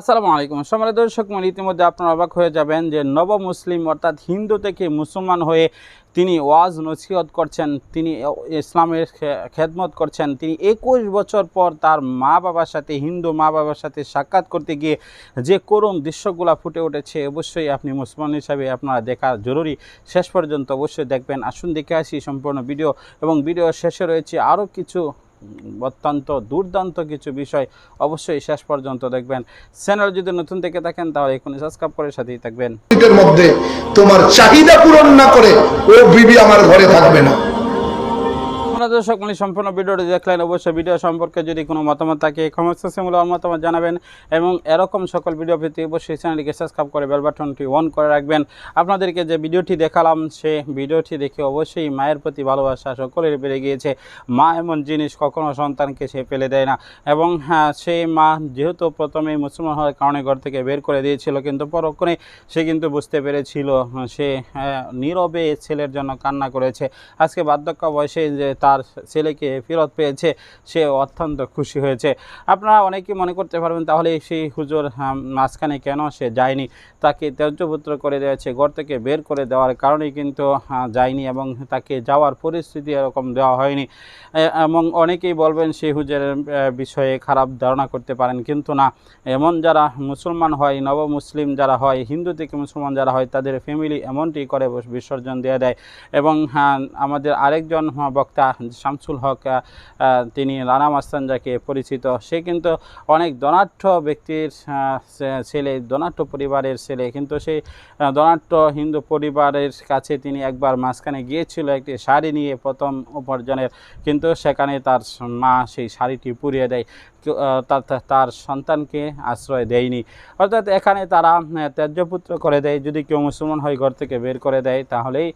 আসসালামু আলাইকুম। সম্মানিত দর্শক মন ইতিমধ্যে আপনারা অবাক হয়ে যাবেন যে নব মুসলিম অর্থাৎ হিন্দু থেকে মুসলমান হয়ে তিনি ওয়াজ নসিহত করছেন, তিনি ইসলামের খেদমত করছেন। তিনি একুশ বছর পর তার মা বাবার সাথে, হিন্দু মা বাবার সাথে সাক্ষাৎ করতে গিয়ে যে করুণ দৃশ্যগুলো ফুটে উঠেছে, অবশ্যই আপনি মুসলমান হিসাবে আপনারা দেখা জরুরি। শেষ পর্যন্ত অবশ্যই দেখবেন। আসুন দেখে আসি সম্পূর্ণ ভিডিও এবং ভিডিও শেষে রয়েছে আরও কিছু অত্যন্ত দুর্দান্ত কিছু বিষয় অবশ্যই শেষ পর্যন্ত দেখবেন। চ্যানেল যদি নতুন থেকে থাকেন, তাহলে এখন সাবস্ক্রাইব করে সাথেই থাকবেন। মধ্যে তোমার চাহিদা পূরণ না করে ও বিবি আমার ঘরে থাকবে না। দর্শক মানে সম্পূর্ণ ভিডিওটি দেখলেন অবশ্যই ভিডিও সম্পর্কে যদি কোনো মতামত থাকে কমেন্ট সেকশনে মূল্য মতামত জানাবেন এবং এরকম সকল ভিডিও পেতে অবশ্যই চ্যানেলটিকে সাবস্ক্রাইব করে বেল বাটনটি অন করে রাখবেন। আপনাদেরকে যে ভিডিওটি দেখালাম সে ভিডিওটি দেখে অবশ্যই মায়ের প্রতি ভালোবাসা সকলের বেড়ে গিয়েছে। মা এমন জিনিস কখনো সন্তানকে সে ফেলে দেয় না এবং হ্যাঁ সেই মা যেহেতু প্রথমে মুসলমান হওয়ার কারণে ঘর থেকে বের করে দিয়েছিল কিন্তু পরক্ষণে সে কিন্তু বুঝতে পেরেছিল সে হ্যাঁ, নীরবে ছেলের জন্য কান্না করেছে। আজকে বার্ধক্য বয়সে যে তার ছেলেকে ফেরত পেয়েছে, সে অত্যন্ত খুশি হয়েছে। আপনারা অনেকেই মনে করতে পারবেন, তাহলে সেই হুজুর মাঝখানে কেন সে যায়নি? তাকে ত্যায্যপুত্র করে দিয়েছে, ঘর থেকে বের করে দেওয়ার কারণে কিন্তু যায়নি এবং তাকে যাওয়ার পরিস্থিতি এরকম দেওয়া হয়নি। এবং অনেকেই বলবেন সেই হুজুরের বিষয়ে খারাপ ধারণা করতে পারেন, কিন্তু না। এমন যারা মুসলমান হয় নব মুসলিম যারা হয়, হিন্দু থেকে মুসলমান যারা হয়, তাদের ফ্যামিলি এমনটি করে, বিসর্জন দিয়ে দেয়। এবং আমাদের আরেকজন বক্তা শামসুল হক তিনি রানা মাস্তানজাকে পরিচিত, সে কিন্তু অনেক ধনাঢ্য ব্যক্তির ছেলে, ধনাঢ্য পরিবারের ছেলে, কিন্তু সেই দনাঠ্য হিন্দু পরিবারের কাছে তিনি একবার মাঝখানে গিয়েছিল একটি শাড়ি নিয়ে প্রথম উপার্জনের, কিন্তু সেখানে তার মা সেই শাড়িটি পুড়িয়ে দেয়। তার সন্তানকে আশ্রয় দেয়নি। অর্থাৎ এখানে তারা ত্যায্যপুত্র করে দেয়। যদি কেউ মুসলমান হয়, ঘর থেকে বের করে দেয়, তাহলেই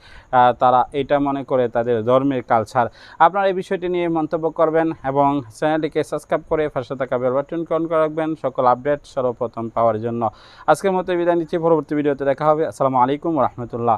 তারা এটা মনে করে তাদের ধর্মের কালচার আপনারা এই বিষয়টি নিয়ে মন্তব্য করবেন এবং চ্যানেলটিকে সাবস্ক্রাইব করে পাশে থাকা বেল বাটনকে অন করে রাখবেন। সকল আপডেট সর্বপ্রথম পাওয়ার জন্য। আজকের মতো বিদায় নিচ্ছি। পরবর্তী ভিডিওতে দেখা হবে। আসসালামু আলাইকুম রহমতুল্লাহ।